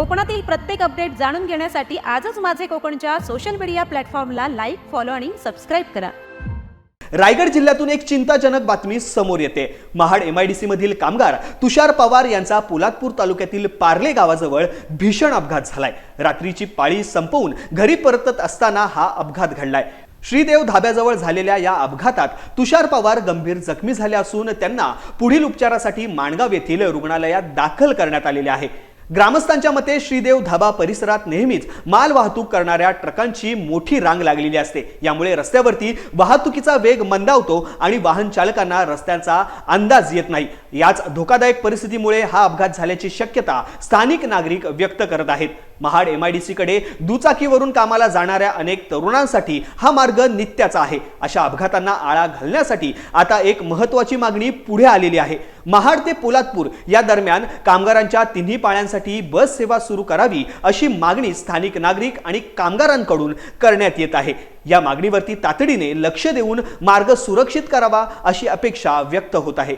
कोकणातील प्रत्येक अपडेट जाणून घेण्यासाठी आजच माझे कोकणच्या सोशल मीडिया प्लॅटफॉर्मला लाईक फॉलो आणि सबस्क्राईब करा. रायगड जिल्ह्यातून एक चिंताजनक बातमी समोर येते. महाड एम एमआयडीसी मधील कामगार तुषार पवार यांचा पोलादपूर तालुक्यातील पार्ले गावाजवळ भीषण अपघात झालाय. रात्रीची पाळी संपवून घरी परतत असताना हा अपघात घडलाय. श्रीदेव धाब्याजवळ झालेल्या या अपघातात तुषार पवार गंभीर जखमी झाले असून त्यांना पुढील उपचारासाठी माणगाव येथील रुग्णालयात दाखल करण्यात आलेले आहे. ग्रामस्थांच्या मते श्रीदेव धाबा परिसरात नेहमीच माल वाहतूक करणाऱ्या ट्रकांची मोठी रांग लागलेली असते. यामुळे रस्त्यावरती वाहतुकीचा वेग मंदावतो आणि वाहन चालकांना रस्त्यांचा अंदाज येत नाही. याच धोकादायक परिस्थितीमुळे हा अपघात झाल्याची शक्यता स्थानिक नागरिक व्यक्त करत आहेत. महाड एम आय डी सीकडे दुचाकीवरून कामाला जाणाऱ्या अनेक तरुणांसाठी हा मार्ग नित्याचा आहे. अशा अपघातांना आळा घालण्यासाठी आता एक महत्वाची मागणी पुढे आलेली आहे. महाड ते पोलादपूर या दरम्यान कामगारांच्या तिन्ही पाळ्यांसाठी बस सेवा सुरू करावी अशी मागणी स्थानिक नागरिक आणि कामगारांकडून करण्यात येत आहे. या मागणीवरती तातडीने लक्ष देऊन मार्ग सुरक्षित करावा अशी अपेक्षा व्यक्त होत आहे.